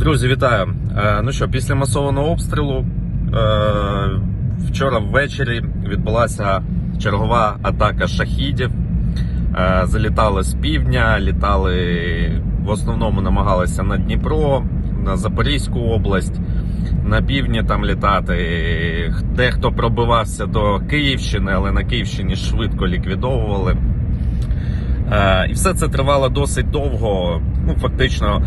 Друзі, вітаю! Е, Ну що, після масованого обстрілу е, вчора ввечері відбулася чергова атака шахідів. Е, Залітали з півдня, літали в основному намагалися на Дніпро, на Запорізьку область, на півдні там літати. Дехто пробивався до Київщини, але на Київщині швидко ліквідовували. І все це тривало досить довго. Ну, фактично,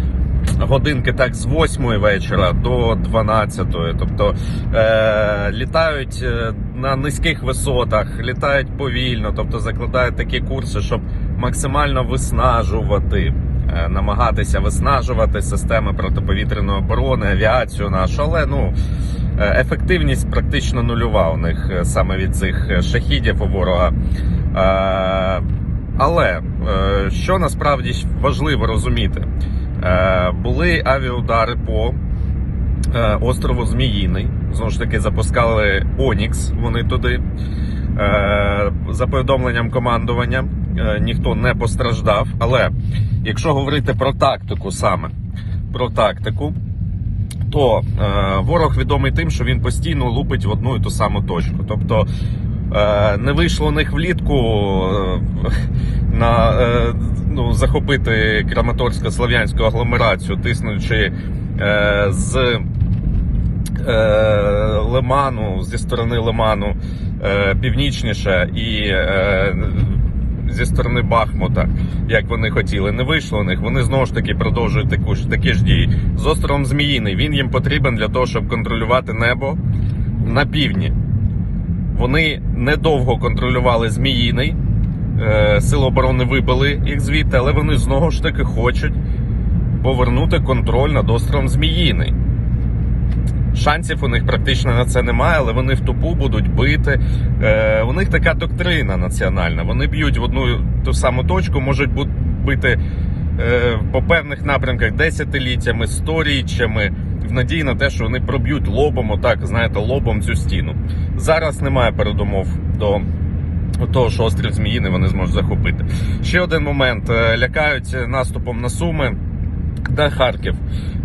годинки так з 8 вечора до 12. Тобто е, літають е, на низьких висотах, літають повільно, тобто закладають такі курси, щоб максимально виснажувати. е, Намагатися виснажувати системи протиповітряної оборони, авіацію нашу, але ну е, ефективність практично нульова у них саме від цих шахідів у ворога. Але що насправді важливо розуміти, були авіаудари по е, острову Зміїний. Знову ж таки, запускали Онікс. Вони туди. Е, За повідомленням командування е, ніхто не постраждав. Але якщо говорити про тактику саме про тактику, то е, ворог відомий тим, що він постійно лупить в одну і ту саму точку. Тобто е, не вийшло них влітку е, на е, ну, захопити Краматорсько-Слов'янську агломерацію, тиснучи е, з е, Лиману, зі сторони Лиману е, північніше і е, зі сторони Бахмута, як вони хотіли. Не вийшло у них. Вони знову ж таки продовжують таку ж такі ж дії. З островом Зміїний він їм потрібен для того, щоб контролювати небо на півдні. Вони недовго контролювали Зміїний. Е, Сили оборони вибили їх звідти, але вони знову ж таки хочуть повернути контроль над островом Зміїний. Шансів у них практично на це немає, але вони в тупу будуть бити. Е, у них така доктрина національна. Вони б'ють в одну ту саму точку, можуть бити е, по певних напрямках десятиліттями, сторіччями, в надії на те, що вони проб'ють лобом, отак, знаєте, лобом цю стіну. Зараз немає передумов до того, що острів Зміїний вони зможуть захопити. Ще один момент: Е, лякають наступом на Суми. Де Харків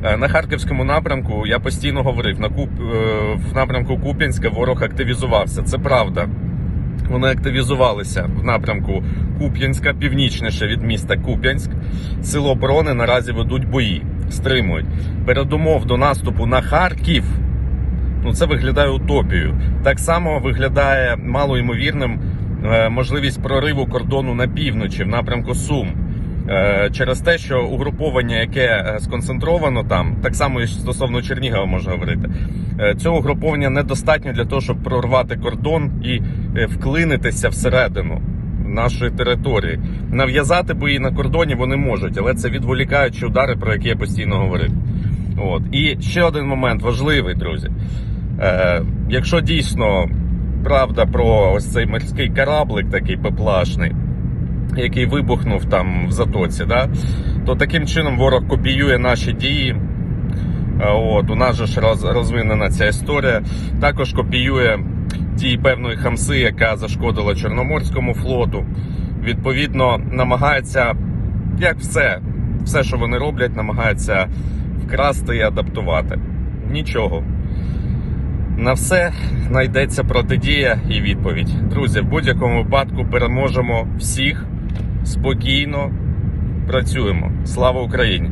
Е, на харківському напрямку я постійно говорив на Куп е, в напрямку Куп'янська ворог активізувався. Це правда. Вони активізувалися в напрямку Куп'янська, північніше від міста Куп'янськ. Сили оборони наразі ведуть бої, стримують. Передумов до наступу на Харків. Ну, це виглядає утопією. Так само виглядає малоймовірним можливість прориву кордону на півночі в напрямку Сум. Е, Через те, що угруповання, яке е, сконцентровано там, так само і стосовно Чернігова можна говорити, е, цього угруповання недостатньо для того, щоб прорвати кордон і е, вклинитися всередину нашої території. Нав'язати бої на кордоні вони можуть, але це відволікаючі удари, про які я постійно говорив. От. І ще один момент важливий, друзі. Е, якщо дійсно правда про ось цей морський кораблик, такий пеплашний, який вибухнув там в затоці, да, то таким чином ворог копіює наші дії. От, у нас же ж роз, розвинена ця історія. Також копіює дії певної хамси, яка зашкодила Чорноморському флоту. Відповідно, намагається, як все, все, що вони роблять, намагається вкрасти і адаптувати. Нічого. На все знайдеться протидія і відповідь. Друзі, в будь-якому випадку переможемо всіх спокійно працюємо. Слава Україні!